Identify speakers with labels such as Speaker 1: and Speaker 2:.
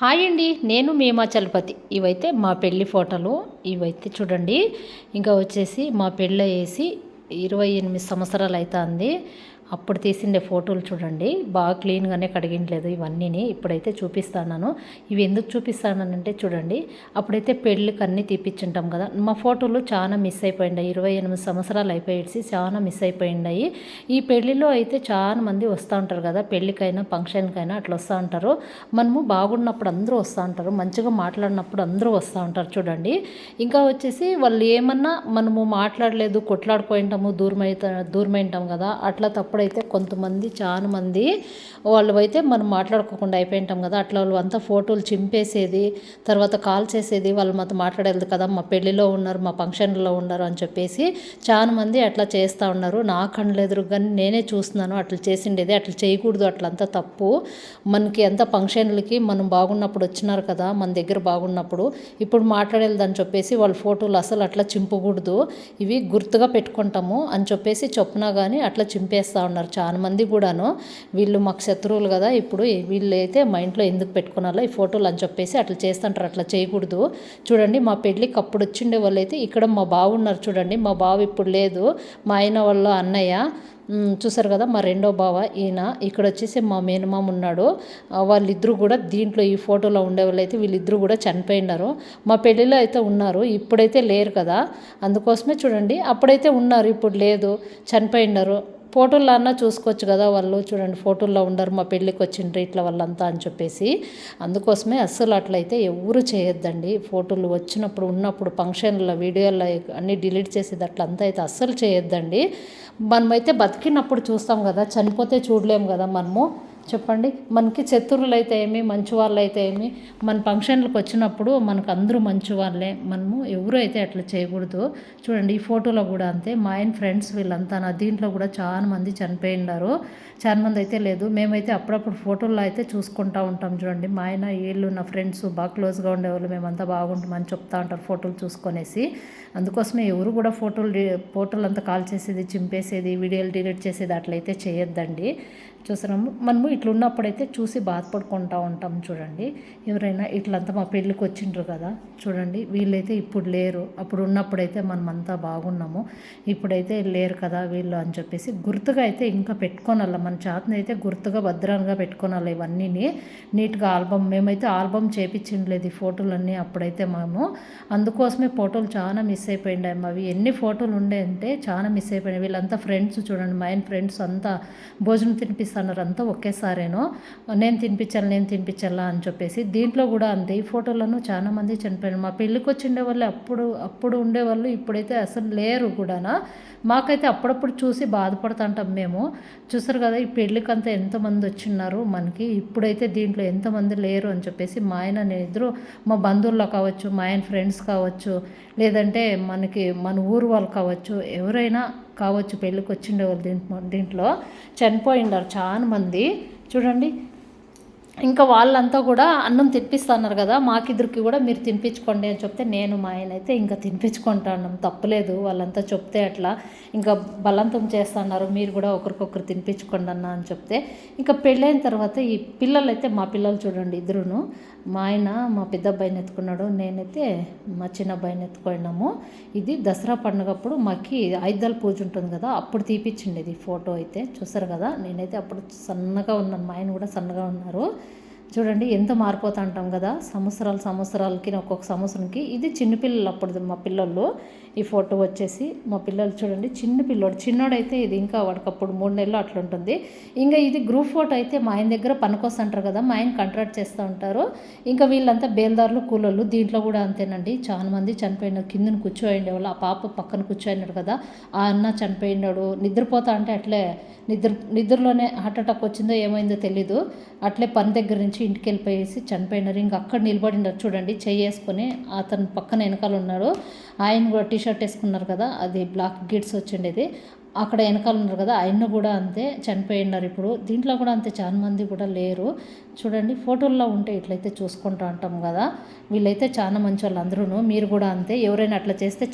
Speaker 1: Hi అండి నేను మేమా చలపతి. ఇవైతే మా పెళ్ళి ఫోటోలు. ఇవైతే చూడండి. ఇంకా వచ్చేసి మా పెళ్ళి వేసి ఇరవై ఎనిమిది సంవత్సరాలు అవుతుంది అప్పుడు తీసిండే ఫోటోలు చూడండి. బాగా క్లీన్గానే కడిగిండలేదు ఇవన్నీని. ఇప్పుడైతే చూపిస్తాను ఇవి ఎందుకు చూపిస్తానంటే చూడండి. అప్పుడైతే పెళ్ళికి అన్నీ తీపిచ్చుంటాం కదా. మా ఫోటోలు చాలా మిస్ అయిపోయిండాయి ఇరవై ఎనిమిది సంవత్సరాలు అయిపోయేసి చాలా మిస్ అయిపోయిండాయి. ఈ పెళ్ళిలో అయితే చాలా మంది వస్తూ ఉంటారు కదా. పెళ్ళికైనా ఫంక్షన్కైనా అట్లా వస్తూ ఉంటారు. మనము బాగున్నప్పుడు అందరూ వస్తూ ఉంటారు. మంచిగా మాట్లాడినప్పుడు అందరూ వస్తూ ఉంటారు చూడండి. ఇంకా వచ్చేసి వాళ్ళు ఏమన్నా మనము మాట్లాడలేదు కొట్లాడుకుంటాము దూరం దూరమైంటాం కదా. అట్లా తప్పుడు అప్పుడైతే కొంతమంది చాలా మంది వాళ్ళు అయితే మనం మాట్లాడుకోకుండా అయిపోయింటాం కదా. అట్లా వాళ్ళు అంతా ఫోటోలు చింపేసేది తర్వాత కాల్ చేసేది వాళ్ళు మాతో మాట్లాడేది కదా మా పెళ్ళిలో ఉన్నారు మా ఫంక్షన్లో ఉన్నారు అని చెప్పేసి చాలా మంది అట్లా చేస్తూ ఉన్నారు. నా కళ్ళు ఎదురు కానీ నేనే చూస్తున్నాను అట్లా చేసిండేది అట్లా చేయకూడదు అట్లంతా తప్పు. మనకి ఎంత ఫంక్షన్లకి మనం బాగున్నప్పుడు వచ్చినారు కదా మన దగ్గర బాగున్నప్పుడు. ఇప్పుడు మాట్లాడేది అని చెప్పేసి వాళ్ళ ఫోటోలు అసలు అట్లా చింపకూడదు. ఇవి గుర్తుగా పెట్టుకుంటాము అని చెప్పేసి చొప్పున కానీ అట్లా చింపేస్తూ ఉన్నారు. చాలామంది కూడాను వీళ్ళు మాకు శత్రువులు కదా ఇప్పుడు వీళ్ళు అయితే మా ఇంట్లో ఎందుకు పెట్టుకున్నారో ఈ ఫోటోలు అని చెప్పేసి అట్లా చేస్తుంటారు. అట్లా చేయకూడదు. చూడండి మా పెళ్ళికి అప్పుడు వచ్చిండే వాళ్ళు అయితే ఇక్కడ మా బావ ఉన్నారు చూడండి. మా బావ ఇప్పుడు లేదు. మా ఆయన వాళ్ళ అన్నయ్య చూసారు కదా మా రెండో బావ ఈయన ఇక్కడ వచ్చేసి మా మేనమామ ఉన్నాడు. వాళ్ళిద్దరూ కూడా దీంట్లో ఈ ఫోటోలో ఉండే అయితే వీళ్ళిద్దరూ కూడా చనిపోయినారు. మా పెళ్ళిలో అయితే ఉన్నారు. ఇప్పుడైతే లేరు కదా. అందుకోసమే చూడండి అప్పుడైతే ఉన్నారు ఇప్పుడు లేదు చనిపోయినారు. ఫోటోల్లో అన్నా చూసుకోవచ్చు కదా వాళ్ళు. చూడండి ఫోటోల్లో ఉండరు మా పెళ్ళికి వచ్చిండ్రు ఇట్లా వాళ్ళంతా అని చెప్పేసి. అందుకోసమే అస్సలు అట్లయితే ఎవరు చేయొద్దండి. ఫోటోలు వచ్చినప్పుడు ఉన్నప్పుడు ఫంక్షన్ల వీడియోల్లో అన్నీ డిలీట్ చేసేది అట్లంతా అయితే అస్సలు చేయొద్దండి. మనమైతే బతికినప్పుడు చూస్తాం కదా చనిపోతే చూడలేము కదా మనము. చెప్పండి. మనకి శత్రువులు అయితే ఏమి మంచి వాళ్ళు అయితే ఏమి మన ఫంక్షన్లకు వచ్చినప్పుడు మనకు అందరూ మంచి వాళ్ళే మనము ఎవరు అయితే అట్లా చేయకూడదు. చూడండి ఈ ఫోటోలో కూడా అంతే. మా ఆయన ఫ్రెండ్స్ వీళ్ళంతా నా దీంట్లో కూడా చాలా మంది చనిపోయినారు. చాలా మంది అయితే లేదు. మేమైతే అప్పుడప్పుడు ఫోటోల్లో అయితే చూసుకుంటూ ఉంటాం చూడండి. మా ఆయన వీళ్ళు నా ఫ్రెండ్స్ బాగా క్లోజ్గా ఉండేవాళ్ళు. మేమంతా బాగుంటామని చెప్తా ఉంటారు ఫోటోలు చూసుకొనేసి. అందుకోసమే ఎవరు కూడా ఫోటోలు ఫోటోలు అంతా కాల్ చేసేది చింపేసేది వీడియోలు డిలీట్ చేసేది అట్లయితే చేయొద్దండి. చూసినాము మనము ఇట్లా ఉన్నప్పుడైతే చూసి బాధపడుకుంటూ ఉంటాం చూడండి. ఎవరైనా ఇట్లంతా మా పెళ్ళికి వచ్చిండ్రు కదా చూడండి. వీళ్ళైతే ఇప్పుడు లేరు. అప్పుడు ఉన్నప్పుడైతే మనమంతా బాగున్నాము. ఇప్పుడైతే లేరు కదా వీళ్ళు అని చెప్పేసి గుర్తుగా అయితే ఇంకా పెట్టుకోనాల. మన చేతను అయితే గుర్తుగా భద్రంగా పెట్టుకోనాలి ఇవన్నీ నీట్గా ఆల్బమ్ మేమైతే ఆల్బమ్ చేపించిండలేదు ఈ ఫోటోలన్నీ అప్పుడైతే మేము. అందుకోసమే ఫోటోలు చాలా మిస్ అయిపోయిండే అవి ఎన్ని ఫోటోలు ఉండే అంటే చాలా మిస్ అయిపోయినాయి. వీళ్ళంతా ఫ్రెండ్స్ చూడండి. మా ఫ్రెండ్స్ అంతా భోజనం తినిపిస్తున్నారు. అంతా ఒకేసారి ఒకేసారేనో నేను తినిపించాలి నేను తినిపించాలా అని చెప్పేసి దీంట్లో కూడా అంతే. ఈ ఫోటోలను చాలా మంది చనిపోయారు. మా పెళ్ళికి వచ్చిండే వాళ్ళు అప్పుడు అప్పుడు ఉండేవాళ్ళు ఇప్పుడైతే అసలు లేరు కూడానా. మాకైతే అప్పుడప్పుడు చూసి బాధపడుతుంటాం మేము. చూసారు కదా ఈ పెళ్ళికి అంతా ఎంతమంది వచ్చిన్నారు మనకి. ఇప్పుడైతే దీంట్లో ఎంతమంది లేరు అని చెప్పేసి మా ఆయన ఎదురు మా బంధువుల్లో కావచ్చు మా ఆయన ఫ్రెండ్స్ కావచ్చు లేదంటే మనకి మన ఊరు వాళ్ళు కావచ్చు ఎవరైనా కావచ్చు పెళ్ళికి వచ్చిండే వాళ్ళు దీంట్లో దీంట్లో చనిపోయిండారు చాలా మంది. చూడండి. ఇంకా వాళ్ళంతా కూడా అన్నం తినిపిస్తున్నారు కదా మాకిద్దరికి కూడా మీరు తినిపించుకోండి అని చెప్తే నేను మా ఆయన అయితే ఇంకా తినిపించుకుంటాను తప్పలేదు వాళ్ళంతా చెప్తే అట్లా. ఇంకా బలవంతం చేస్తున్నారు మీరు కూడా ఒకరికొకరు తినిపించుకోండి అన్న అని చెప్తే. ఇంకా పెళ్ళైన తర్వాత ఈ పిల్లలు అయితే మా పిల్లలు చూడండి ఇద్దరును మా ఆయన మా పెద్ద అబ్బాయిని ఎత్తుకున్నాడు. నేనైతే మా చిన్న అబ్బాయిని ఎత్తుకున్నాము ఇది దసరా పండుగప్పుడు మాకి ఐదల పూజ ఉంటుంది కదా అప్పుడు తీపిచ్చిండేది ఫోటో అయితే. చూసారు కదా నేనైతే అప్పుడు సన్నగా ఉన్నాను. మా ఆయన కూడా సన్నగా ఉన్నారు. చూడండి ఎంత మారిపోతా ఉంటాం కదా? సంవత్సరాలు సంవత్సరాలకి ఒక్కొక్క సంవత్సరంకి. ఇది చిన్నపిల్లలు అప్పుడు మా పిల్లలు. ఈ ఫోటో వచ్చేసి మా పిల్లలు చూడండి చిన్న పిల్లోడు. చిన్నోడైతే ఇది ఇంకా వాడికప్పుడు మూడు నెలలు అట్లా ఉంటుంది. ఇంకా ఇది గ్రూప్ ఫోటో అయితే మా ఆయన దగ్గర పనికొస్తుంటారు కదా మా ఆయన కాంట్రాక్ట్ చేస్తూ ఉంటారు. ఇంకా వీళ్ళంతా బేల్దారులు కూలోళ్ళు దీంట్లో కూడా అంతేనండి. చాలా మంది చనిపోయిన కిందన కూర్చోయిండే వాళ్ళు ఆ పాప పక్కన కూర్చోయినాడు కదా ఆ అన్న చనిపోయినాడు. నిద్రపోతా అంటే అట్లే నిద్ర నిద్రలోనే హార్ట్ అటాక్ వచ్చిందో ఏమైందో తెలీదు. అట్లే పని దగ్గర నుంచి ఇంటికి వెళ్ళిపోయేసి చనిపోయినారు ఇంకా అక్కడ నిలబడినారు చూడండి చేసుకొని అతను పక్కన వెనకాల ఉన్నాడు ఆయన కూడా టీషర్ట్ వేసుకున్నారు కదా అది బ్లాక్ గిడ్స్ వచ్చిండేది అక్కడ వెనకాల ఉన్నారు కదా ఆయన కూడా అంతే చనిపోయినారు ఇప్పుడు. దీంట్లో కూడా అంతే చాలా మంది కూడా లేరు. చూడండి ఫోటోల్లో ఉంటే ఇట్లయితే చూసుకుంటూ ఉంటాం కదా. వీళ్ళైతే చాలా మంచి వాళ్ళు అందరూ మీరు కూడా అంతే ఎవరైనా అట్లా చేస్తే